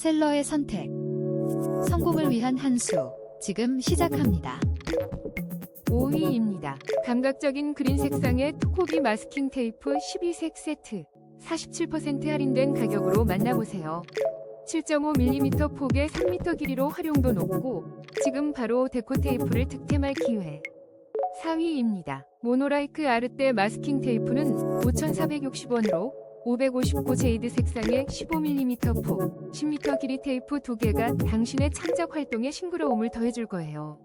셀러의 선택. 성공을 위한 한 수. 지금 시작합니다. 5위입니다. 감각적인 그린 색상의 투코비 마스킹 테이프 12색 세트. 47% 할인된 가격으로 만나보세요. 7.5mm 폭의 3m 길이로 활용도 높고 지금 바로 데코 테이프를 득템할 기회. 4위입니다. 모노라이크 아르떼 마스킹 테이프는 5,460원으로 559 제이드 색상의 15mm 폭, 10m 길이 테이프 2개가 당신의 창작 활동에 싱그러움을 더해줄 거예요.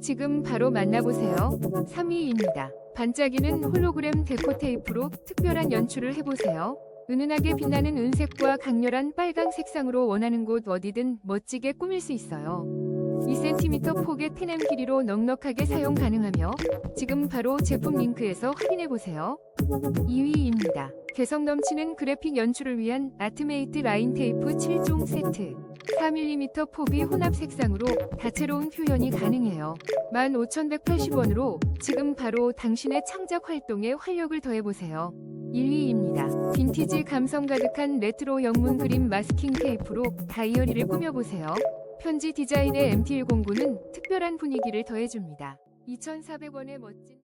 지금 바로 만나보세요. 3위입니다. 반짝이는 홀로그램 데코 테이프로 특별한 연출을 해보세요. 은은하게 빛나는 은색과 강렬한 빨강 색상으로 원하는 곳 어디든 멋지게 꾸밀 수 있어요. 2cm 폭의 테넴 길이로 넉넉하게 사용 가능하며 지금 바로 제품 링크에서 확인해보세요. 2위입니다. 개성 넘치는 그래픽 연출을 위한 아트메이트 라인 테이프 7종 세트. 4mm 폭이 혼합 색상으로 다채로운 표현이 가능해요. 15,180원으로 지금 바로 당신의 창작 활동에 활력을 더해보세요. 1위입니다. 빈티지 감성 가득한 레트로 영문 그림 마스킹 테이프로 다이어리를 꾸며보세요. 편지 디자인의 MT109는 특별한 분위기를 더해줍니다. 2,400원의 멋진